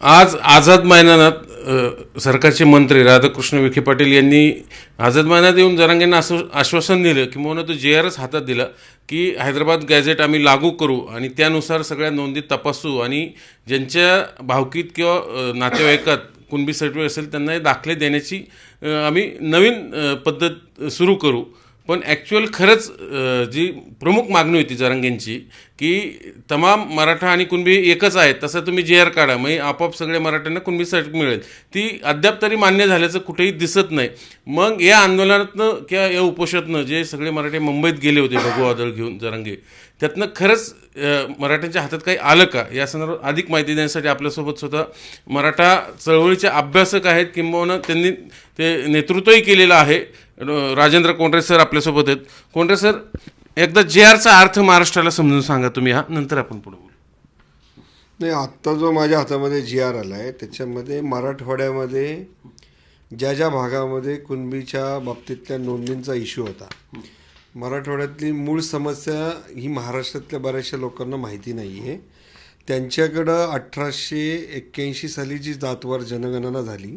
आज आझाद मैदानात सरकारचे मंत्री राधाकृष्ण विखे पाटील यांनी आझाद मैदानात येऊन जरांगेंना असं आश्वासन दिलं की मोना तो जे आरच हातात दिला की हैदराबाद गॅझेट आम्ही लागू करू आणि त्यानुसार सगळ्या नोंदी तपासू आणि ज्यांच्या भावकीत किंवा नातेवाईकात कुणबी सर्टिफिकेट असेल त्यांना हे दाखले देण्याची आम्ही नवीन पद्धत सुरू करू. पण ॲक्च्युअल खरंच जी प्रमुख मागणी होती जरांगेंची की तमाम मराठा आणि कुणबी एकच आहेत तसं तुम्ही जे आर काढा म्हणजे आपोआप सगळ्या मराठ्यांना कुणबी सर्टिफिकेट मिळेल. ती अद्याप तरी मान्य झाल्याचं कुठेही दिसत नाही. मग या आंदोलनातनं किंवा या उपोषणातनं जे सगळे मराठे मुंबईत गेले होते भगवा वादळ घेऊन जरांगे त्यातनं खरंच मराठ्यांच्या हातात काही आलं का? या संदर्भात अधिक माहिती देण्यासाठी आपल्यासोबत स्वतः मराठा चळवळीचे अभ्यासक आहेत किंबहुना त्यांनी ते नेतृत्वही केलेलं आहे. राजेंद्र कोंडरे सर आपल्यासोबत आहेत. कोंडरे सर एकदा जे आरचा अर्थ महाराष्ट्राला समजून सांगा तुम्ही हा नंतर आपण पुढे बोलू. नाही आत्ता जो माझ्या हातामध्ये जी आर आला आहे त्याच्यामध्ये मराठवाड्यामध्ये ज्या ज्या भागामध्ये कुणबीच्या बाबतीतल्या नोंदींचा इश्यू होता मराठवाड्यातली मूळ समस्या ही महाराष्ट्रातल्या बऱ्याचशा लोकांना माहिती नाही आहे त्यांच्याकडं अठराशे एक्क्याऐंशी साली जी जातवार जनगणना झाली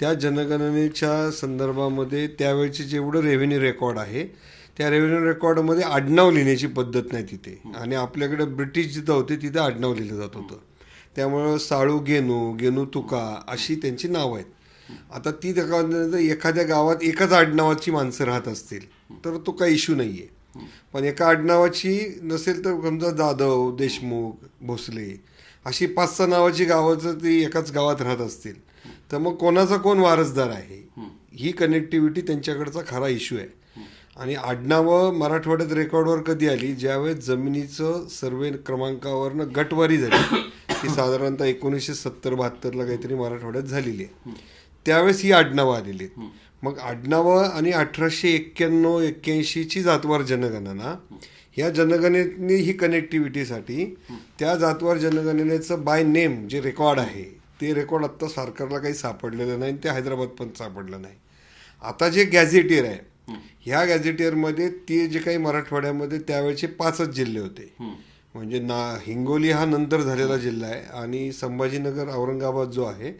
त्या जनगणनेच्या संदर्भामध्ये त्यावेळचे जेवढं रेव्हेन्यू रेकॉर्ड आहे त्या रेव्हेन्यू रेकॉर्डमध्ये आडनाव लिहिण्याची पद्धत नाही तिथे. आणि आपल्याकडे ब्रिटिश जिथं होते तिथे आडनाव लिहिलं जात होतं. त्यामुळं साळू गेनू गेनू तुका अशी त्यांची नावं आहेत. आता ती एखाद्या गावात एकाच आडनावाची माणसं राहत असतील तर तो काही इश्यू नाही आहे पण एका आडनावाची नसेल तर समजा जाधव देशमुख भोसले अशी पाच सहा नावाची गावाचं ती एकाच गावात राहत असतील तर मग कोणाचा कोण वारसदार आहे? ही कनेक्टिव्हिटी त्यांच्याकडचा खरा इश्यू आहे. आणि आडनावं मराठवाड्यात रेकॉर्डवर कधी आली? ज्यावेळेस जमिनीचं सर्वे क्रमांकावरनं गटवारी झाली. ती साधारणतः एकोणीसशे सत्तर बहात्तरला काहीतरी मराठवाड्यात झालेली आहे. त्यावेळेस ही आडनावं आलेली आहेत. मग आडनावं आणि अठराशे एक्क्याण्णव एक्क्याऐंशीची जातवार जनगणना या जनगणनेने ही कनेक्टिव्हिटीसाठी त्या जातवार जनगणनेचं बाय नेम जे रेकॉर्ड आहे ते रेकॉर्ड आत्ता सरकारला काही सापडलेलं नाही आणि ते हैदराबाद पण सापडलं नाही. आता जे गॅझेटियर आहे ह्या गॅझेटियरमध्ये ते जे काही मराठवाड्यामध्ये त्यावेळेचे पाचच जिल्हे होते. म्हणजे ना हिंगोली हा नंतर झालेला जिल्हा आहे आणि संभाजीनगर औरंगाबाद जो आहे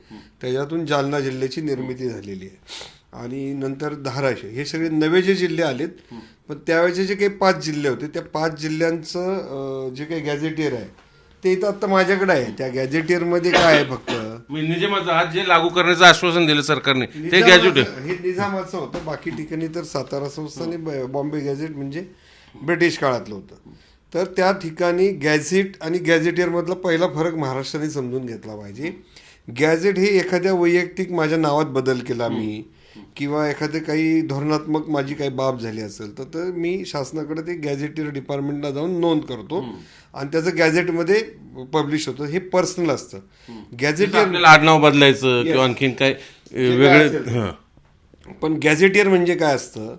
त्याच्यातून जालना जिल्ह्याची निर्मिती झालेली आहे. आणि नंतर धाराशिव हे सगळे नवे जे जिल्हे आलेत पण त्यावेळेचे जे काही पाच जिल्हे होते त्या पाच जिल्ह्यांचं जे काही गॅझेटियर आहे ते इथं आता माझ्याकडे आहे. त्या गॅझेटियरमध्ये काय आहे फक्त? निजामाचं आज जे लागू करण्याचं आश्वासन दिलं सरकारने ते गॅजेट हे निजामाचं होतं बाकी ठिकाणी तर सातारा संस्थाने बॉम्बे गॅझेट म्हणजे ब्रिटिश काळातलं होतं. तर त्या ठिकाणी गॅझेट आणि गॅझेटियर मधला पहिला फरक महाराष्ट्राने समजून घेतला पाहिजे. गॅझेट हे एखाद्या वैयक्तिक माझ्या नावात बदल केला मी किंवा एखादे काही धोरणात्मक माझी काही बाब झाली असेल तर तर मी शासनाकडे ते गॅझेटियर डिपार्टमेंटला जाऊन नोंद करतो आणि त्याचं गॅझेटमध्ये पब्लिश होतं. हे पर्सनल असतं. गॅझेटियर आडनाव बदलायचं किंवा आणखीन काय वेगळे पण गॅझेटियर म्हणजे काय असतं?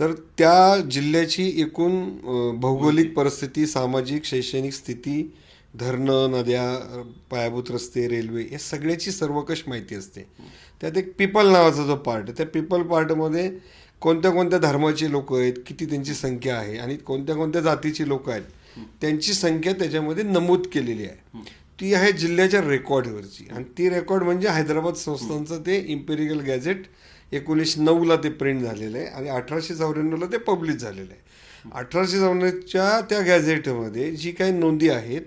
तर त्या जिल्ह्याची एकूण भौगोलिक परिस्थिती सामाजिक शैक्षणिक स्थिती धरणं नद्या पायाभूत रस्ते रेल्वे या सगळ्याची सर्वकष माहिती असते. त्यात एक पीपल नावाचा जो पार्ट आहे त्या पीपल पार्टमध्ये कोणत्या कोणत्या धर्माची लोक आहेत किती त्यांची संख्या आहे आणि कोणत्या कोणत्या जातीची लोक आहेत त्यांची संख्या त्याच्यामध्ये नमूद केलेली आहे. ती आहे जिल्ह्याच्या रेकॉर्डवरची आणि ती रेकॉर्ड म्हणजे हैदराबाद संस्थांचं ते इम्पेरियल गॅझेट एकोणीसशे नऊला ते प्रिंट झालेलं आहे आणि अठराशे चौऱ्याण्णवला ते पब्लिश झालेलं आहे. अठराशे चौऱ्याण्णवच्या त्या गॅझेटमध्ये जी काही नोंदी आहेत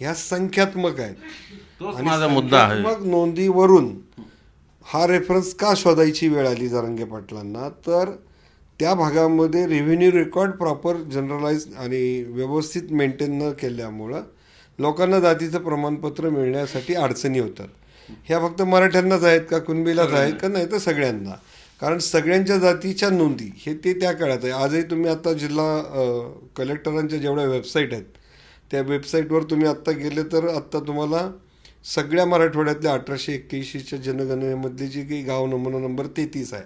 ह्या संख्यात्मक आहेत. आणि मुद्दा संख्यात्मक नोंदीवरून हा रेफरन्स का शोधायची वेळ आली जारंगे पाटलांना? तर त्या भागामध्ये रेव्हेन्यू रेकॉर्ड प्रॉपर जनरलाइज आणि व्यवस्थित मेंटेन न केल्यामुळं लोकांना जातीचं प्रमाणपत्र मिळण्यासाठी अडचणी होतात. ह्या फक्त मराठ्यांनाच आहेत का कुणबीलाच आहेत का नाही तर सगळ्यांना. कारण सगळ्यांच्या जातीच्या नोंदी हे ते त्या काळात आहे. आजही तुम्ही आता जिल्हा कलेक्टरांच्या जेवढ्या वेबसाईट आहेत त्या वेबसाईटवर तुम्ही आत्ता गेले तर आत्ता तुम्हाला सगळ्या मराठवाड्यातल्या अठराशे एक्क्याऐंशीच्या जनगणनेमधली जी काही गाव नमुना नंबर तेहतीस आहे.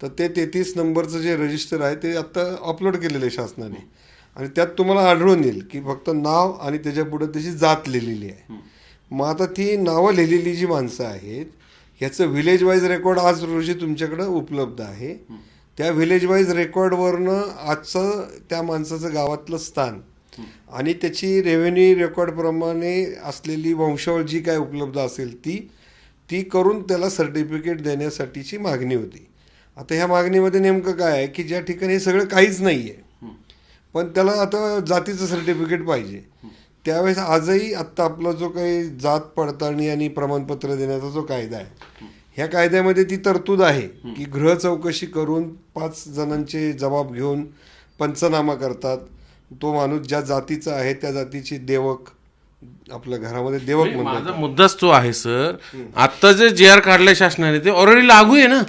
तर ते तेहतीस नंबरचं जे रजिस्टर आहे ते आत्ता अपलोड केलेलं आहे शासनाने. आणि त्यात तुम्हाला आढळून येईल की फक्त नाव आणि त्याच्या पुढं त्याची जात लिहिलेली आहे. मग आता ती नावं लिहिलेली जी माणसं आहेत ह्याचं व्हिलेज वाईज रेकॉर्ड आज रोजी तुमच्याकडं उपलब्ध आहे. त्या व्हिलेज वाईज रेकॉर्डवरनं आजचं त्या माणसाचं गावातलं स्थान आणि त्याची रेव्हेन्यू रेकॉर्डप्रमाणे असलेली वंशावळ जी काय उपलब्ध असेल ती ती करून त्याला सर्टिफिकेट देण्यासाठीची मागणी होती. आता ह्या मागणीमध्ये नेमकं काय आहे की ज्या ठिकाणी हे सगळं काहीच नाही आहे पण त्याला आता जातीचं सर्टिफिकेट पाहिजे. त्यावेळेस आजही आत्ता आपला जो काही जात पडताळणी आणि प्रमाणपत्र देण्याचा जो कायदा आहे ह्या कायद्यामध्ये ती तरतूद आहे की गृह चौकशी करून पाच जणांचे जबाब घेऊन पंचनामा करतात. तो माणूस ज्या जातीचा आहे त्या जातीची देवक आपल्या घरामध्ये देवक म्हणतात. माझा मुद्दाच तो आहे सर. आता जे जे आर काढलंय शासनाने ते ऑलरेडी लागू आहे ना?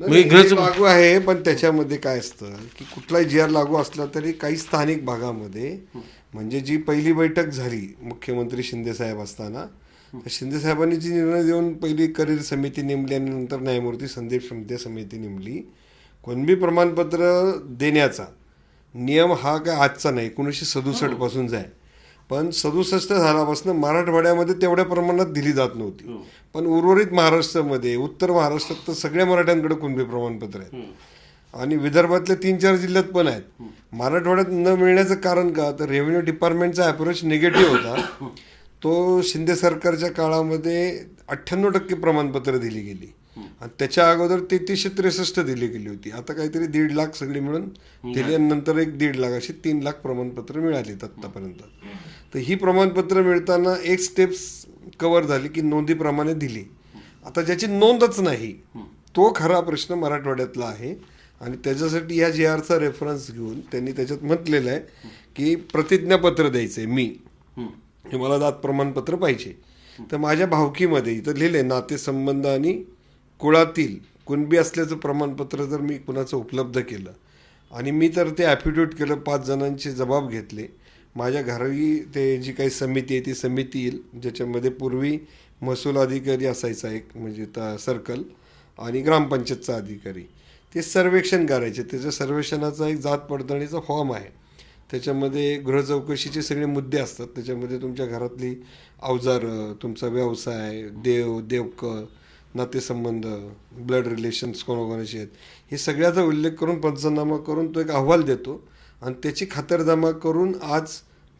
हे लागू आहे पण त्याच्यामध्ये काय असतं की कुठलाही जी आर लागू असला तरी काही स्थानिक भागामध्ये म्हणजे जी पहिली बैठक झाली मुख्यमंत्री शिंदे साहेब असताना तर शिंदे साहेबांनी जी निर्णय देऊन पहिली करिअर समिती नेमली आणि नंतर न्यायमूर्ती संदीप शिंदे समिती नेमली कुणबी प्रमाणपत्र देण्याचा नियम हा काय आजचा नाही एकोणीसशे सदुसष्ट पासूनचा आहे. पण सदुसष्ट झाल्यापासून मराठवाड्यामध्ये तेवढ्या प्रमाणात दिली जात नव्हती. पण उर्वरित महाराष्ट्रामध्ये उत्तर महाराष्ट्रात तर सगळ्या मराठ्यांकडे कुणबी प्रमाणपत्र आहेत आणि विदर्भातल्या तीन चार जिल्ह्यात पण आहेत. मराठवाड्यात न मिळण्याचं कारण का? तर रेव्हेन्यू डिपार्टमेंटचा अप्रोच निगेटिव्ह होता. तो शिंदे सरकारच्या काळामध्ये अठ्ठ्याण्णव टक्के प्रमाणपत्र दिली गेली. आणि त्याच्या अगोदर तेहतीसशे त्रेसष्ट दिली गेली होती. आता काहीतरी दीड लाख सगळी मिळून दिल्यानंतर नंतर एक दीड लाख अशी तीन लाख प्रमाणपत्र मिळालीत आत्तापर्यंत. तर ही प्रमाणपत्र मिळताना एक स्टेप्स कव्हर झाली की नोंदीप्रमाणे दिली. आता ज्याची नोंदच नाही तो खरा प्रश्न मराठवाड्यातला आहे. आणि त्याच्यासाठी या जी आरचा रेफरन्स घेऊन त्यांनी त्याच्यात म्हटलेलं आहे की प्रतिज्ञापत्र द्यायचं आहे मी हे मला दात प्रमाणपत्र पाहिजे. तर माझ्या भावकीमध्ये इथं लिहिले नातेसंबंध आणि कुळातील कुणबी असल्याचं प्रमाणपत्र जर मी कुणाचं उपलब्ध केलं आणि मी तर ते ॲफिडेविट केलं पाच जणांचे जबाब घेतले माझ्या घरी ते जी काही समिती आहे ती समिती येईल ज्याच्यामध्ये पूर्वी महसूल अधिकारी असायचा एक म्हणजे त सर्कल आणि ग्रामपंचायतचा अधिकारी. ते सर्वेक्षण करायचे. त्याच्या सर्वेक्षणाचा एक जात पडताळणीचा फॉर्म आहे. त्याच्यामध्ये गृह चौकशीचे सगळे मुद्दे असतात. त्याच्यामध्ये तुमच्या घरातली अवजारं तुमचा व्यवसाय देव देवकं नातेसंबंध ब्लड रिलेशन्स कोणाकोणाचे आहेत हे सगळ्याचा उल्लेख करून पंचनामा करून तो एक अहवाल देतो आणि त्याची खातरजमा करून आज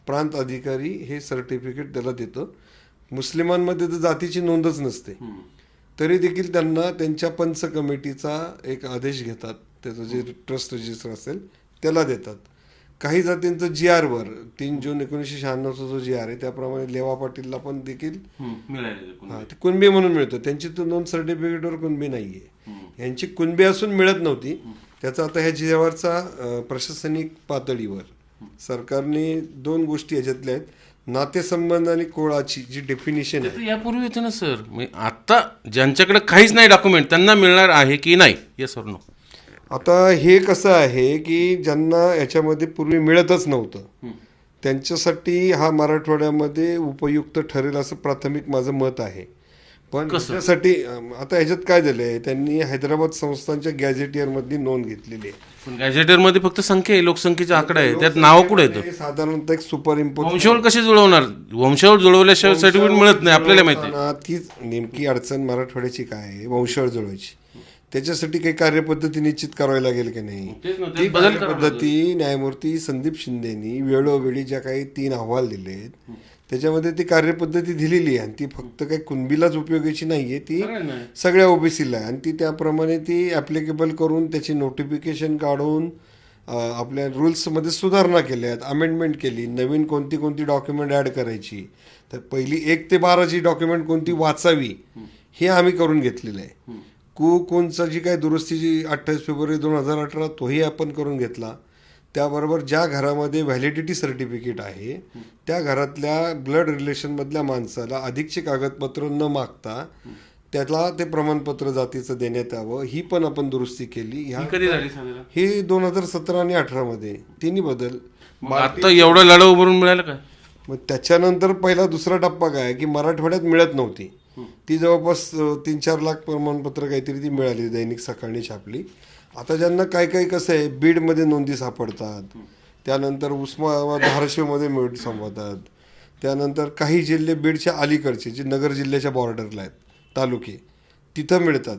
प्रांत अधिकारी हे सर्टिफिकेट त्याला देतो. मुस्लिमांमध्ये तर जातीची नोंदच नसते. तरी देखील त्यांना त्यांच्या पंच कमिटीचा एक आदेश घेतात. त्याचं जे ट्रस्ट रजिस्टर असेल त्याला देतात. काही जातींचं जी आरवर तीन जून एकोणीसशे शहाण्णवचा जो जी आर आहे त्याप्रमाणे लेवा पाटीलला पण देखील हा कुणबी म्हणून मिळतं. त्यांची तर नोंद सर्टिफिकेटवर कुणबी नाहीये. यांची कुणबी असून मिळत नव्हती. त्याचा आता ह्या जिल्ह्यावरचा अं, प्रशासनिक पातळीवर सरकारने दोन गोष्टी याच्यातल्या आहेत. नातेसंबंध आणि कोळाची जी डेफिनिशन आहे. यापूर्वी ना सर म्हणजे आता ज्यांच्याकडे काहीच नाही डॉक्युमेंट त्यांना मिळणार आहे की नाही? येस सर नो आता हे कसं आहे की ज्यांना याच्यामध्ये पूर्वी मिळतच नव्हतं त्यांच्यासाठी हा मराठवाड्यामध्ये उपयुक्त ठरेल असं प्राथमिक माझं मत आहे. पण त्यासाठी आता ह्याच्यात काय झालं आहे त्यांनी हैदराबाद संस्थांच्या गॅझेटियरमधली नोंद घेतलेली आहे. पण गॅजेटरमध्ये फक्त संख्या आहे लोकसंख्येचा आकडा आहे. त्यात नाव कुठे येतं साधारणतः एक सुपर इम्पोज वंशावळ कशी जुळवणार? वंशावळ जुळवल्याशिवाय सर्टिफिकेट मिळत नाही आपल्याला माहिती. तीच नेमकी अडचण मराठवाड्याची काय आहे? वंशावळ जुळवायची. त्याच्यासाठी काही कार्यपद्धती निश्चित करावी लागेल की नाही? ती त्यात बदल करावा पद्धती न्यायमूर्ती संदीप शिंदेनी वेळोवेळी ज्या काही तीन अहवाल दिले आहेत त्याच्यामध्ये ती कार्यपद्धती दिलेली आहे. आणि ती फक्त काही कुणबीलाच उपयोगाची नाहीये. ती खरं नाही. सगळ्या ओबीसीला आहे. आणि ती त्याप्रमाणे ती ॲप्लिकेबल करून त्याची नोटिफिकेशन काढून आपल्या रुल्समध्ये सुधारणा केल्या आहेत. अमेंडमेंट केली. नवीन कोणती कोणती डॉक्युमेंट ॲड करायची. तर पहिली एक ते बाराची डॉक्युमेंट कोणती वाचावी हे आम्ही करून घेतलेलं आहे. कु कोणचा जी काय दुरुस्तीची अठ्ठावीस फेब्रुवारी दोन हजार अठरा तोही आपण करून घेतला. त्याबरोबर ज्या घरामध्ये व्हॅलिडिटी सर्टिफिकेट आहे त्या घरातल्या ब्लड रिलेशनमधल्या माणसाला अधिकचे कागदपत्र न मागता त्याला ते प्रमाणपत्र जातीचं देण्यात यावं ही पण आपण दुरुस्ती केली. ह्या ही कधी झाली साधारण? ही दोन हजार सतरा आणि अठरामध्ये तिन्ही बदल. आता एवढं लढा उभारून मिळालं काय? मग त्याच्यानंतर पहिला दुसरा टप्पा काय की मराठवाड्यात मिळत नव्हती. ती जवळपास तीन चार लाख प्रमाणपत्र काहीतरी ती मिळाली दैनिक सकाळी छापली आता ज्यांना काय काय कसं आहे बीडमध्ये नोंदी सापडतात. त्यानंतर उस्मानाबाद धाराशिवमध्ये मिळ संपतात त्यानंतर काही जिल्हे बीडच्या अलीकडचे जे नगर जिल्ह्याच्या बॉर्डरला आहेत तालुके तिथं मिळतात.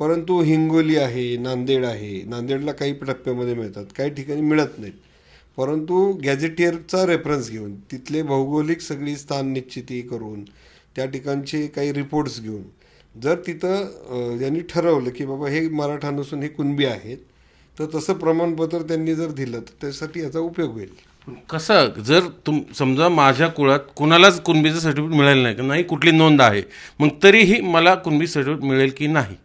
परंतु हिंगोली आहे नांदेड आहे. नांदेडला काही टप्प्यामध्ये मिळतात काही ठिकाणी मिळत नाहीत. परंतु गॅझेटियरचा रेफरन्स घेऊन तिथले भौगोलिक सगळी स्थान निश्चिती करून त्या ठिकाणचे काही रिपोर्ट्स घेऊन जर तिथं यांनी ठरवलं की बाबा हे मराठा नसून हे कुणबी आहेत तर तसं प्रमाणपत्र त्यांनी जर दिलं तर त्यासाठी याचा उपयोग होईल. कसं जर तुम समजा माझ्या कुळात कुणालाच कुणबीचं सर्टिफिकेट मिळालं नाही नाही कुठली नोंद आहे मग तरीही मला कुणबी सर्टिफिकेट मिळेल की नाही?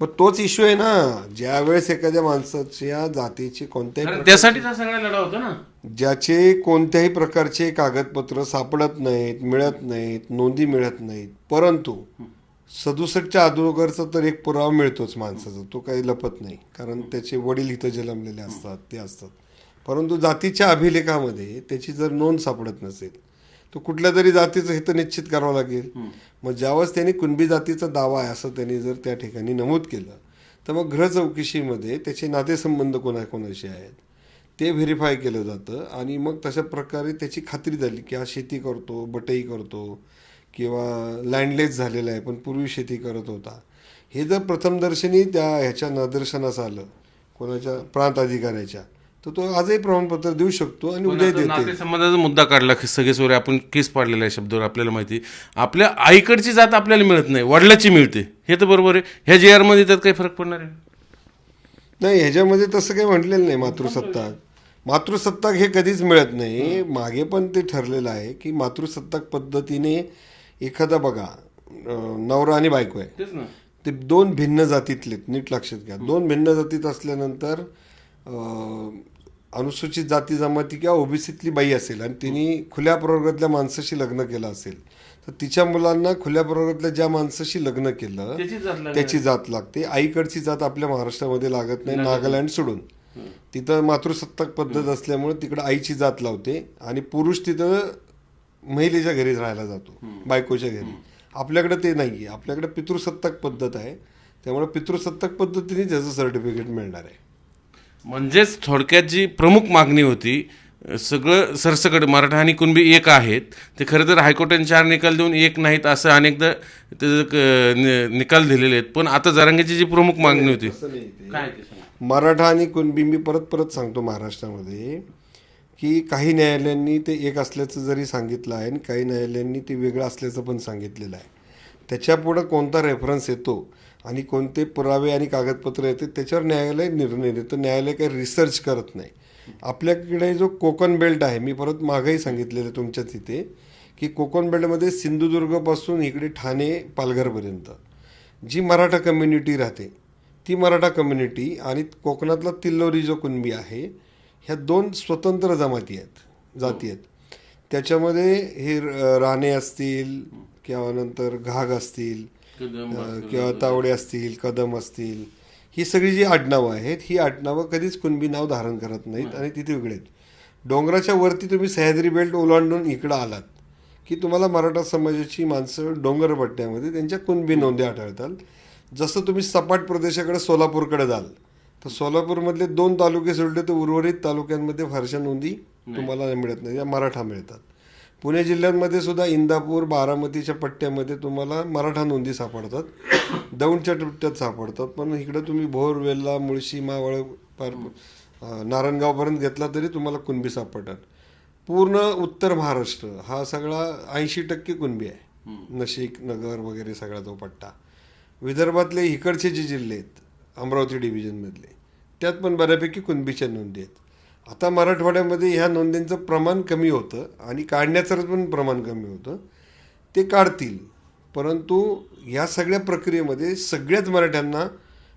मग तोच इश्यू आहे ना. ज्यावेळेस एखाद्या माणसाच्या जातीची कोणत्याही हा सगळा लढा होता ना. ज्याचे कोणत्याही प्रकारचे कागदपत्र सापडत नाहीत मिळत नाहीत नोंदी मिळत नाहीत परंतु सदुसष्टच्या अगोदरचा तर एक पुरावा मिळतोच माणसाचा तो काही लपत नाही. कारण त्याचे वडील इथं जन्मलेले असतात ते असतात. परंतु जातीच्या अभिलेखामध्ये त्याची जर नोंद सापडत नसेल तर कुठल्या तरी जातीचं हे तर निश्चित करावं लागेल. मग ज्यावेळेस त्यांनी कुणबी जातीचा दावा आहे असं त्यांनी जर त्या ठिकाणी नमूद केलं तर मग गृह चौकशीमध्ये त्याचे नातेसंबंध कोणाकोणाशी आहेत ते व्हेरीफाय केलं जातं. आणि मग तशा प्रकारे त्याची खात्री झाली की हा शेती करतो बटई करतो किंवा लँडलेस झालेला आहे पण पूर्वी शेती करत होता. हे जर प्रथमदर्शनी त्या ह्याच्या निदर्शनास आलं कोणाच्या प्रांत अधिकाऱ्याच्या तर तो आजही प्रमाणपत्र देऊ शकतो आणि उद्या देते नातेसंबंधाचा मुद्दा काढला की सगळे सोरे आपण केस पाडलेला आहे शब्दावर आपल्याला माहिती आपल्या आईकडची जात आपल्याला मिळत नाही वडिलाची मिळते. हे तर बरोबर आहे. ह्या जे आरमध्ये त्यात काही फरक पडणार आहे? नाही ह्याच्यामध्ये तसं काही म्हटलेलं नाही मातृसत्ताक. मातृसत्ताक हे कधीच मिळत नाही. मागे पण ते ठरलेलं आहे की मातृसत्ताक पद्धतीने एखादा बघा नवरा आणि बायको आहे. ते दोन भिन्न जातीतले नीट लक्षात घ्या. दोन भिन्न जातीत असल्यानंतर अनुसूचित जाती जमाती किंवा ओबीसीतली बाई असेल आणि तिने खुल्या प्रवर्गातल्या माणसाशी लग्न केलं असेल तर तिच्या मुलांना खुल्या प्रवर्गातल्या ज्या माणसाशी लग्न केलं. त्याची जात लागते. आईकडची जात आपल्या महाराष्ट्रामध्ये लागत नाही नागालँड सोडून. तिथं मातृसत्ताक पद्धत असल्यामुळे तिकडं आईची जात लावते आणि पुरुष तिथं महिलेच्या घरी राहायला जातो बायकोच्या घरी. आपल्याकडे ते नाही आहे आपल्याकडे पितृसत्ताक पद्धत आहे. त्यामुळे पितृसत्ताक पद्धतीने त्याचं सर्टिफिकेट मिळणार आहे. म्हणजेच थोडक्यात जी प्रमुख मागणी होती सगळं सरसकट मराठा आणि कुणबी एक आहेत. ते खरं तर हायकोर्टाने चार निकाल देऊन एक नाहीत असं अनेकदा त्याचं निकाल दिलेले आहेत. पण आता जरांगेची जी प्रमुख मागणी होती. काय. मराठा आणि कुणबी मी परत परत सांगतो महाराष्ट्रामध्ये. की काही न्यायालयांनी ते एक असल्याचं जरी सांगितलं आहे आणि काही न्यायालयांनी ते वेगळं असल्याचं पण सांगितलेलं आहे. त्याच्यापुढं कोणता रेफरन्स येतो आणि कोणते पुरावे आणि कागदपत्र येते त्याच्यावर न्यायालय निर्णय देतं. न्यायालय काही रिसर्च करत नाही. आपल्याकडे जो कोकण बेल्ट आहे मी परत मागंही सांगितलेलं तुमच्या तिथे की कोकण बेल्टमध्ये सिंधुदुर्गपासून इकडे ठाणे पालघरपर्यंत जी मराठा कम्युनिटी राहते ती मराठा कम्युनिटी आणि कोकणातला तिल्लोरी जो कुणबी आहे ह्या दोन स्वतंत्र जमाती आहेत जाती आहेत. त्याच्यामध्ये हे राणे असतील किंवा नंतर घाग असतील किंवा तावडे असतील कदम असतील ही सगळी जी आडनावं आहेत ही आडनावं कधीच कुणबी नाव धारण करत नाहीत आणि तिथे वेगळे आहेत. डोंगराच्या वरती तुम्ही सह्याद्री बेल्ट ओलांडून इकडं आलात की तुम्हाला मराठा समाजाची माणसं डोंगरपट्ट्यामध्ये त्यांच्या कुणबी नोंदी आढळतात. जसं तुम्ही सपाट प्रदेशाकडे सोलापूरकडे जाल तर सोलापूरमधले दोन तालुके सोडले तर उर्वरित तालुक्यांमध्ये फारशा नोंदी तुम्हाला मिळत नाही. या मराठा मिळतात. पुणे जिल्ह्यांमध्ये सुद्धा इंदापूर बारामतीच्या पट्ट्यामध्ये तुम्हाला मराठा नोंदी सापडतात. दौंडच्या पट्ट्यात सापडतात. पण इकडं तुम्ही भोर वेल्ला मुळशी मावळ पार नारायणगावपर्यंत घेतला तरी तुम्हाला कुणबी सापडतात पूर्ण उत्तर महाराष्ट्र हा सगळा ऐंशी टक्के कुणबी आहे. नाशिक नगर वगैरे सगळा तो पट्टा. विदर्भातले इकडचे जे जिल्हे आहेत अमरावती डिव्हिजनमधले. त्यात पण बऱ्यापैकी कुणबीच्या नोंदी आहेत. आता मराठवाड्यामध्ये ह्या नोंदींचं प्रमाण कमी होतं आणि काढण्याचं पण प्रमाण कमी होतं. ते काढतील. परंतु या सगळ्या प्रक्रियेमध्ये सगळ्याच मराठ्यांना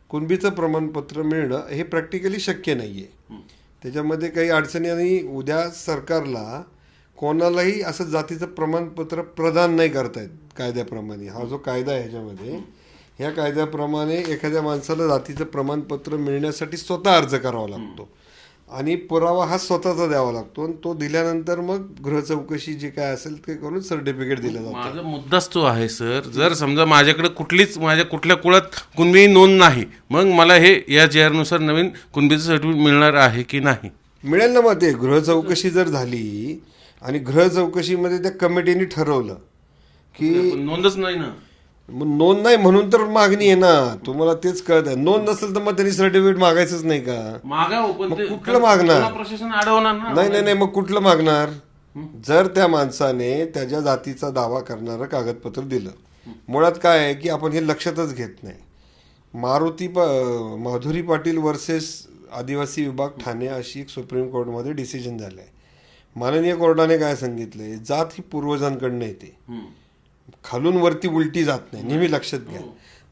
कुणबीचं प्रमाणपत्र मिळणं हे प्रॅक्टिकली शक्य नाही आहे त्याच्यामध्ये काही अडचणी आणि उद्या सरकारला कोणालाही असं जातीचं प्रमाणपत्र प्रदान नाही करतायत कायद्याप्रमाणे. हा जो कायदा आहे ह्याच्यामध्ये ह्या कायद्याप्रमाणे एखाद्या माणसाला जातीचं प्रमाणपत्र मिळण्यासाठी स्वतः अर्ज करावा लागतो. आणि पुरावा हा स्वतःचा द्यावा लागतो आणि तो दिल्यानंतर मग गृह चौकशी जे काय असेल ते करून सर्टिफिकेट दिलं जातं. माझा मुद्दाच तो आहे सर. जर समजा माझ्याकडे कुठलीच माझ्या कुठल्या कुळात कुणबी नोंद नाही मग मला हे या जे आरनुसार नवीन कुणबीचं सर्टिफिकेट मिळणार आहे की नाही? मिळेल ना मग ते. गृह चौकशी जर झाली आणि गृह चौकशीमध्ये त्या कमिटीने ठरवलं की नोंदच नाही ना. मग नोंद नाही म्हणून तर मागणी आहे ना. तुम्हाला तेच कळत आहे. नोंद नसेल तर मग त्यांनी सर्टिफिकेट मागायचंच नाही का? मागा पण ते कुठलं मागणार? प्रशासन अडवणार ना. नाही नाही नाही मग कुठलं मागणार? जर त्या माणसाने त्याच्या जातीचा दावा करणारं कागदपत्र दिलं. मुळात काय आहे की आपण हे लक्षातच घेत नाही. मारुती प माधुरी पाटील वर्सेस आदिवासी विभाग ठाणे अशी एक सुप्रीम कोर्टमध्ये डिसिजन झालं आहे माननीय कोर्टाने काय सांगितलंय? जात ही पूर्वजांकडनं येते. हम्म. खालून वरती उलटी जात नाही. नेहमी लक्षात घ्या.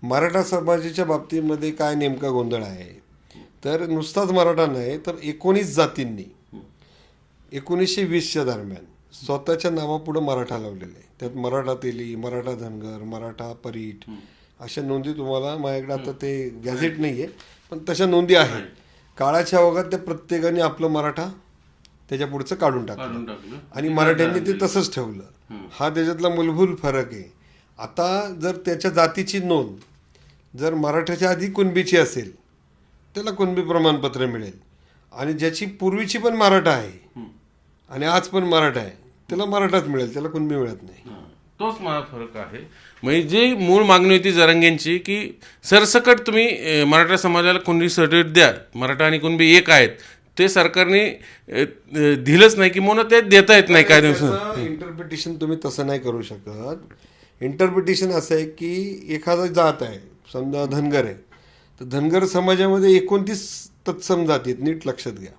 मराठा समाजाच्या बाबतीमध्ये काय नेमका गोंधळ आहे? तर नुसताच मराठा नाही तर एकोणीस जातींनी एकोणीसशे वीसच्या दरम्यान स्वतःच्या नावापुढं मराठा लावलेले आहे. त्यात मराठा तेली मराठा धनगर मराठा परीट अशा नोंदी तुम्हाला माझ्याकडे आता ते गॅझेट नाही आहे पण तशा नोंदी आहेत. काळाच्या ओघात त्या प्रत्येकाने आपलं मराठा त्याच्या पुढचं काढून टाकलं. आणि मराठ्यांनी ते तसंच ठेवलं. हा त्याच्यातला मूलभूत फरक आहे. आता जर त्याच्या जातीची नोंद जर मराठ्याच्या आधी कुणबीची असेल त्याला कुणबी प्रमाणपत्र मिळेल. आणि ज्याची पूर्वीची पण मराठा आहे आणि आज पण मराठा आहे त्याला मराठाच मिळेल त्याला कुणबी मिळत नाही. तोच मला फरक आहे. म्हणजे जी मूळ मागणी होती जरांगेंची की सरसकट तुम्ही मराठा समाजाला कुणबी सर्टिफिकेट द्या मराठा आणि कुणबी एक आहेत ते सरकारने दिलंच नाही की म्हणून ते देता येत नाही काय दिवस इंटरप्रिटेशन तुम्ही तसं नाही करू शकत. इंटरप्रिटेशन असं आहे की एखादा जात आहे समजा धनगर आहे तर धनगर समाजामध्ये एकोणतीस तत्सम जाती आहेत नीट लक्षात घ्या.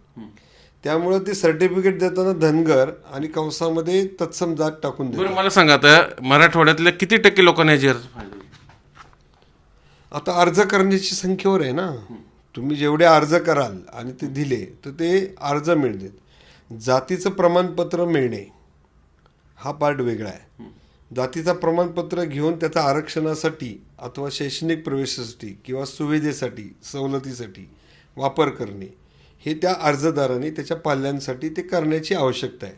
त्यामुळं ते सर्टिफिकेट देताना धनगर आणि कंसामध्ये तत्सम जात टाकून बरं मला सांगा आता मराठवाड्यातल्या किती टक्के लोकांना याची? आता अर्ज करण्याची संख्येवर आहे ना. तुम्ही जेवढे अर्ज कराल आणि ते दिले तर ते अर्ज मिळतील जातीचं प्रमाणपत्र मिळणे हा पार्ट वेगळा आहे. जातीचा प्रमाणपत्र घेऊन त्याचा आरक्षणासाठी अथवा शैक्षणिक प्रवेशासाठी किंवा सुविधेसाठी सवलतीसाठी वापर करणे हे त्या अर्जदाराने त्याच्या पाल्यांसाठी ते करण्याची आवश्यकता आहे.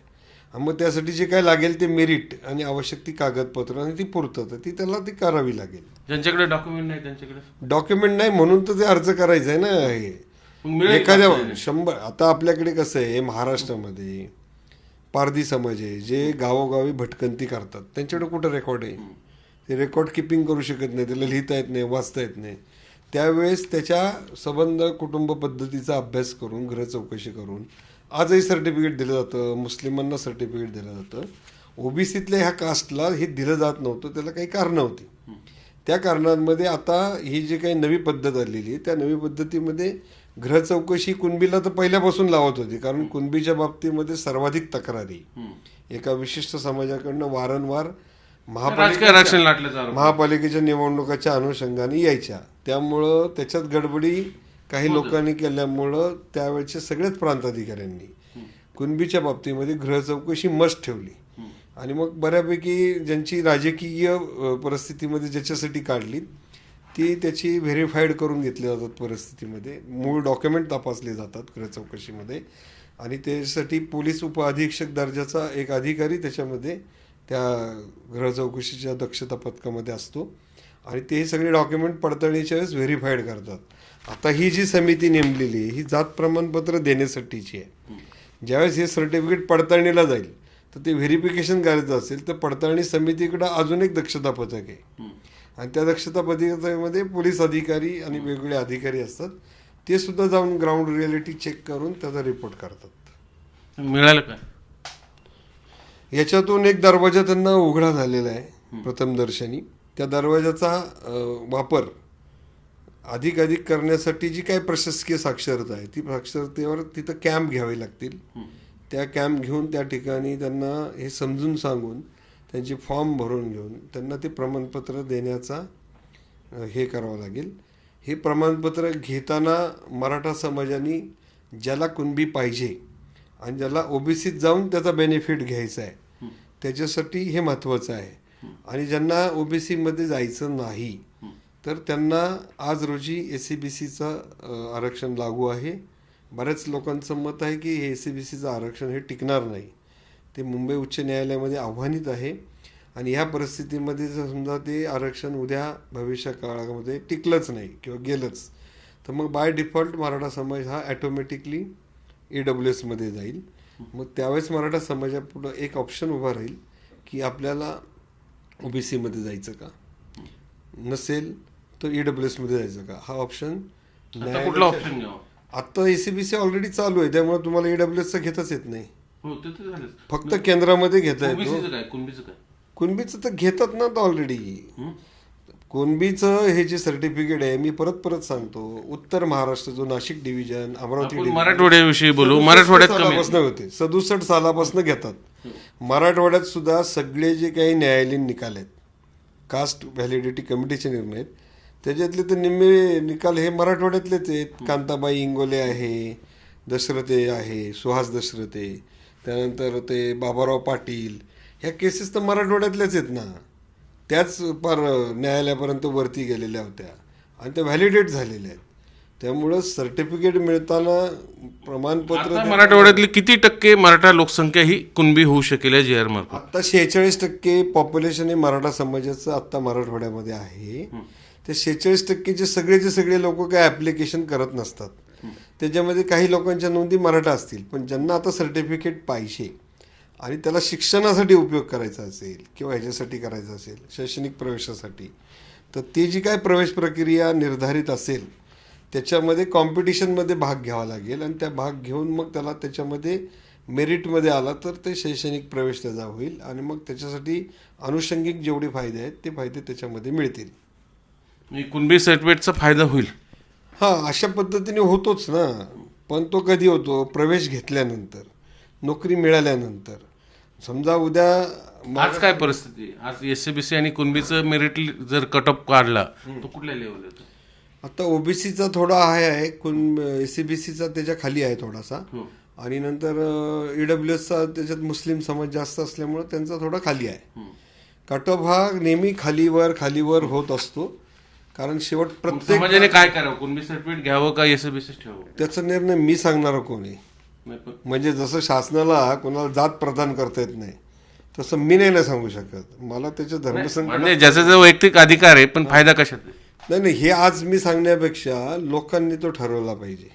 मग त्यासाठी जे काय लागेल ते मेरिट आणि आवश्यक ती कागदपत्र आणि ती पूर्तता ती त्याला ती करावी लागेल. ज्यांच्याकडे डॉक्युमेंट नाही त्यांच्याकडे? डॉक्युमेंट नाही म्हणून तर ते अर्ज करायचं आहे ना हे. एखाद्या? शंभर आता आपल्याकडे कसं आहे महाराष्ट्रामध्ये पारधी समाज आहे जे गावोगावी भटकंती करतात. त्यांच्याकडे कुठं रेकॉर्ड आहे? ते रेकॉर्ड किपिंग करू शकत नाही त्याला लिहिता येत नाही वाचता येत नाही. त्यावेळेस त्याच्या संबंध कुटुंब पद्धतीचा अभ्यास करून गृह चौकशी करून आजही सर्टिफिकेट दिलं जातं मुस्लिमांना सर्टिफिकेट दिलं जातं. ओबीसीतल्या ह्या कास्टला हे दिलं जात नव्हतं त्याला काही कारणं होती. त्या कारणांमध्ये आता ही जी काही नवी पद्धत आलेली आहे त्या नवी पद्धतीमध्ये गृह चौकशी कुणबीला तर पहिल्यापासून लावत होती कारण कुणबीच्या बाबतीमध्ये सर्वाधिक तक्रारी. एका विशिष्ट समाजाकडनं वारंवार महापालिका. महापालिकेच्या निवडणुकाच्या अनुषंगाने यायच्या. त्यामुळं त्याच्यात गडबडी काही लोकांनी केल्यामुळं त्यावेळच्या सगळ्याच प्रांताधिकाऱ्यांनी कुणबीच्या बाबतीमध्ये गृह चौकशी मस्त ठेवली. आणि मग बऱ्यापैकी ज्यांची राजकीय परिस्थितीमध्ये ज्याच्यासाठी काढली ती त्याची व्हेरीफाईड करून घेतली जातात परिस्थितीमध्ये. मूळ डॉक्युमेंट तपासले जातात गृह चौकशीमध्ये. आणि त्यासाठी पोलीस उपअधीक्षक दर्जाचा एक अधिकारी त्याच्यामध्ये त्या गृह चौकशीच्या दक्षता पथकामध्ये असतो. आणि ते हे सगळे डॉक्युमेंट पडताळणीच्या वेळेस व्हेरीफाईड करतात. आता ही जी समिती नेमलेली आहे ही जात प्रमाणपत्र देण्यासाठीची आहे. ज्यावेळेस हे सर्टिफिकेट पडताळणीला जाईल तर ते व्हेरिफिकेशन करायचं असेल तर पडताळणी समितीकडं अजून एक दक्षता पथक आहे. आणि त्या दक्षता पथकामध्ये पोलीस अधिकारी आणि वेगवेगळे अधिकारी असतात. ते सुद्धा जाऊन ग्राउंड रियालिटी चेक करून त्याचा रिपोर्ट करतात. मिळालं काय याच्यातून एक दरवाजा त्यांना उघडा झालेला आहे प्रथम दर्शनी. त्या दरवाजाचा वापर अधिक अधिक करण्यासाठी जी काही प्रशासकीय साक्षरता आहे ती साक्षरतेवर तिथं कॅम्प घ्यावे लागतील. त्या कॅम्प घेऊन त्या ठिकाणी त्यांना हे समजून सांगून त्यांचे फॉर्म भरून घेऊन त्यांना ते प्रमाणपत्र देण्याचा हे करावं लागेल. हे प्रमाणपत्र घेताना मराठा समाजाने ज्याला कुणबी पाहिजे आणि ज्याला ओबीसीत जाऊन त्याचा बेनिफिट घ्यायचा आहे त्याच्यासाठी हे महत्त्वाचं आहे. आणि ज्यांना ओबीसीमध्ये जायचं नाही तर त्यांना आज रोजी ए सी बी सीचं आरक्षण लागू आहे. बऱ्याच लोकांचं मत आहे की हे ए सी बी सीचं आरक्षण हे टिकणार नाही. ते मुंबई उच्च न्यायालयामध्ये आव्हानित आहे. आणि ह्या परिस्थितीमध्ये जर समजा ते आरक्षण उद्या भविष्य काळामध्ये टिकलंच नाही किंवा गेलंच तर मग बाय डिफॉल्ट मराठा समाज हा ॲटोमॅटिकली ई डब्ल्यू एसमध्ये जाईल. मग त्यावेळेस मराठा समाजापुढं एक ऑप्शन उभा राहील की आपल्याला ओ बी सीमध्ये जायचं का? नसेल तर ई डब्ल्यू एसमध्ये जायचं का? हा ऑप्शन आता कुठला ऑप्शन घ्यावा आत्ता A C B C already चालू आहे त्यामुळे तुम्हाला ई डब्ल्यू एसचं घेताच येत नाही. हो ते तर झालंच. फक्त केंद्रामध्ये घेता येतो कुणबीचं काय कुणबीचं काय? कुणबीचं तर घेतात ना ऑलरेडी हं? कुणबीचं हे जे सर्टिफिकेट आहे मी परत परत सांगतो. उत्तर महाराष्ट्र जो नाशिक डिव्हिजन अमरावती आपण मराठवाड्याविषयी बोलू. मराठवाड्यात कमी. आहे. सालापासून होते. सदुसष्ट सालापासून घेतात. मराठवाड्यात सुद्धा सगळे जे काही न्यायालयीन निकाल आहेत कास्ट व्हॅलिडिटी कमिटीचे निर्णय आहेत त्याच्यातले तर निम्मे निकाल हे मराठवाड्यातलेच आहेत. कांताबाई इंगोले आहे दशरथे आहे सुहास दशरथे त्यानंतर ते बाबाराव पाटील ह्या केसेस तर मराठवाड्यातल्याच आहेत ना. त्याच पार न्यायालयापर्यंत वरती गेलेल्या होत्या. आणि त्या व्हॅलिडेट झालेल्या आहेत. त्यामुळं सर्टिफिकेट मिळताना प्रमाणपत्र मराठवाड्यातली किती टक्के मराठा लोकसंख्या ही कुणबी होऊ शकेल जे आर मार्फत? आता शेहेचाळीस टक्के पॉप्युलेशन हे मराठा समाजाचं आत्ता मराठवाड्यामध्ये आहे. ते शेहेचाळीस टक्केचे सगळेचे सगळे लोक काय ॲप्लिकेशन करत नसतात. त्याच्यामध्ये काही लोकांच्या नोंदी मराठा असतील पण ज्यांना आता सर्टिफिकेट पाहिजे आणि त्याला शिक्षणासाठी उपयोग करायचा असेल किंवा ह्याच्यासाठी करायचा असेल शैक्षणिक प्रवेशासाठी तर ती जी काय प्रवेश प्रक्रिया निर्धारित असेल त्याच्यामध्ये कॉम्पिटिशनमध्ये भाग घ्यावा लागेल आणि त्या भाग घेऊन मग त्याला त्याच्यामध्ये मेरिटमध्ये आला तर ते शैक्षणिक प्रवेश त्याचा होईल आणि मग त्याच्यासाठी अनुषंगिक जेवढे फायदे आहेत ते फायदे त्याच्यामध्ये मिळतील. म्हणजे कुणबी सर्टिफिकेटचा फायदा होईल. हां अशा पद्धतीने होतोच ना. पण तो कधी होतो? प्रवेश घेतल्यानंतर नोकरी मिळाल्यानंतर. समजा उद्या आज काय परिस्थिती? आज एससीबीसी आणि कुणबीचं मेरिट जर कट ऑफ काढला तो कुठल्या लेवल येतो? आता ओबीसीचा थोडा आहे आहे. कुण ए सी बी सीचा त्याच्याखाली आहे थोडासा. हो. आणि नंतर ई डब्ल्यू एसचा त्याच्यात मुस्लिम समाज जास्त असल्यामुळे त्यांचा थोडा खाली आहे. कट ऑफ हा नेहमी खालीवर खालीवर होत असतो. कारण शेवट प्रत्येक समाजाने काय करावं? कुणबी सर्टिफिकेट घ्यावं का एससीबीसी ठेवावं? त्याचा निर्णय मी सांगणार कोण. आहे नाही पण म्हणजे जसं शासनाला कोणाला जात प्रदान करता येत नाही तसं मी नाही ना सांगू शकत. मला त्याच्या धर्मसंकट ज्याचा जो वैयक्तिक अधिकार आहे पण फायदा कशात आहे? नाही नाही हे आज मी सांगण्यापेक्षा लोकांनी तो ठरवला पाहिजे.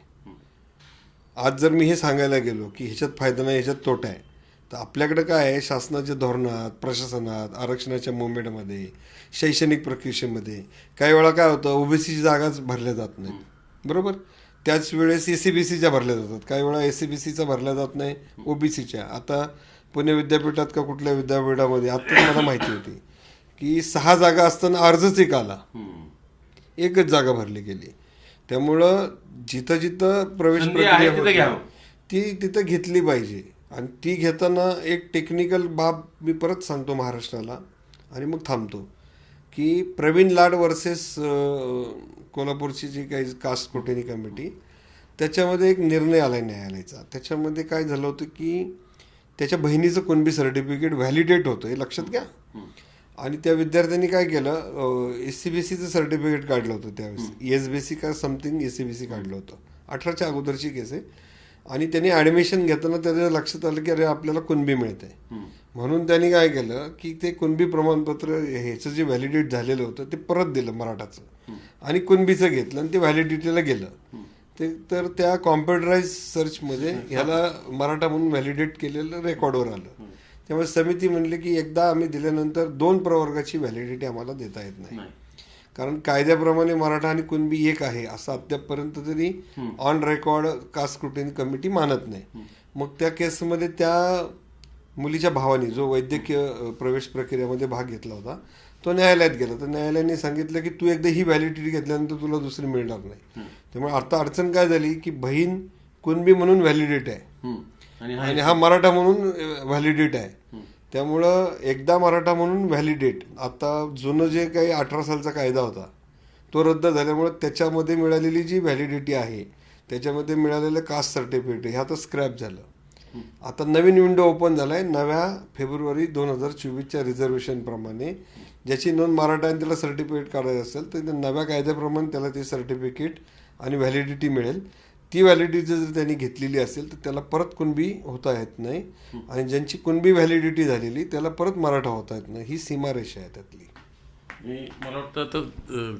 आज जर मी हे सांगायला गेलो की ह्याच्यात फायदा नाही ह्याच्यात तोटा आहे तर आपल्याकडे काय आहे? शासनाच्या धोरणात प्रशासनात आरक्षणाच्या मुवमेंटमध्ये शैक्षणिक प्रक्रियेमध्ये काही वेळा काय होतं ओबीसीची जागाच भरल्या जात नाही. बरोबर? त्याच वेळेस ए सी बी सीच्या भरल्या जातात. काही वेळा ए सी बी सीच्या भरल्या जात नाही ओबीसीच्या आता पुणे विद्यापीठात का कुठल्या विद्यापीठामध्ये आत्ताच मला माहिती होती की सहा जागा असताना अर्जच एक आला. एकच जागा भरली गेली. त्यामुळं जिथं जिथं प्रवेश प्रक्रिया. ती तिथं घेतली पाहिजे. आणि ती घेताना एक टेक्निकल बाब मी परत सांगतो महाराष्ट्राला आणि मग थांबतो. की प्रवीण लाड वर्सेस कोल्हापूरची जी काही कास्ट स्क्रुटिनी कमिटी त्याच्यामध्ये एक निर्णय आला न्यायालयाचा. त्याच्यामध्ये काय झालं होतं की त्याच्या बहिणीचं कुणबी सर्टिफिकेट व्हॅलिडेट होतं हे लक्षात घ्या. आणि त्या विद्यार्थ्यांनी काय केलं एस सी बी सीचं सर्टिफिकेट काढलं होतं त्यावेळेस. एस बी सी का something S C B C काढलं होतं. अठराच्या अगोदरची केस आहे. आणि त्यांनी ॲडमिशन घेताना त्याच्या लक्षात आलं की अरे आपल्याला कुणबी मिळते म्हणून त्यांनी काय केलं की ते कुणबी प्रमाणपत्र ह्याचं जे व्हॅलिडेट झालेलं होतं ते परत दिलं मराठाचं. आणि कुणबीचं घेतलं आणि ते व्हॅलिडिटीला गेलं. ते तर त्या कॉम्प्युटराईज सर्चमध्ये ह्याला मराठा म्हणून व्हॅलिडेट केलेलं रेकॉर्डवर आलं. त्यामुळे समिती म्हणली की एकदा आम्ही दिल्यानंतर दोन प्रवर्गाची व्हॅलिडिटी आम्हाला देता येत नाही. नाही. कारण कायद्याप्रमाणे मराठा आणि कुणबी एक आहे असं अद्यापपर्यंत तरी on record caste scrutiny committee मानत नाही. मग त्या केसमध्ये त्या मुलीच्या भावाने जो वैद्यकीय प्रवेश प्रक्रियेमध्ये भाग घेतला होता तो न्यायालयात गेला. तर न्यायालयाने सांगितलं की तू एकदा ही व्हॅलिडिटी घेतल्यानंतर तुला दुसरी मिळणार नाही. त्यामुळे आता अडचण काय झाली की बहीण कुणबी म्हणून व्हॅलिडिटी आहे. आणि हा मराठा म्हणून व्हॅलिडेट आहे. त्यामुळं एकदा मराठा म्हणून व्हॅलिडेट आता जुनं जे काही अठरा सालचा कायदा होता तो रद्द झाल्यामुळे त्याच्यामध्ये मिळालेली जी व्हॅलिडिटी आहे त्याच्यामध्ये मिळालेलं कास्ट सर्टिफिकेट हे आता स्क्रॅप झालं. आता नवीन विंडो ओपन झाला आहे नव्या फेब्रुवारी दोन हजार चोवीसच्या रिझर्वेशनप्रमाणे ज्याची नोंद मराठा आणि त्याला सर्टिफिकेट काढायचं असेल तर त्या नव्या कायद्याप्रमाणे त्याला ते सर्टिफिकेट आणि व्हॅलिडिटी मिळेल. ती व्हॅलिडिटी जर त्यांनी घेतलेली असेल तर त्याला परत कुणबी होता येत नाही. आणि ज्यांची कुणबी व्हॅलिडिटी झालेली त्याला परत मराठा होता येत नाही. ही सीमारेषा आहे त्यातली. मी मला वाटतं आता अं,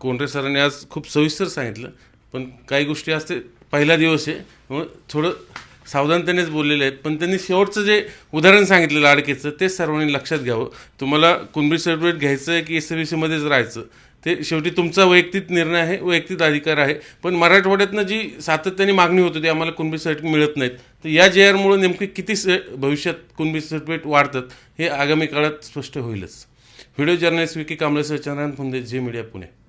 कोंढरे सरांनी आज खूप सविस्तर सांगितलं पण काही गोष्टी असते पहिला दिवस आहे. म्हणून थोडं सावधानतेनेच बोललेले आहेत. पण त्यांनी शेवटचं जे उदाहरण सांगितलं लाडकेचं ते सर्वांनी लक्षात घ्यावं. तुम्हाला कुणबी सर्टिफिकेट घ्यायचं आहे की एस बी सीमध्येच राहायचं ते शेवटी तुमचा वैयक्तिक निर्णय आहे वैयक्तिक अधिकार आहे. पण मराठवाड्यातनं जी सातत्याने मागणी होत होती आम्हाला कुणबी सर्टिफिकेट मिळत नाहीत. तर या जे आरमुळे नेमके किती स भविष्यात कुणबी सर्टिफिकेट वाढतात हे आगामी काळात स्पष्ट होईलच. व्हिडिओ जर्नलिस्ट विकी कांबळेसह चंद्रकांत फुंदे जे मीडिया पुणे.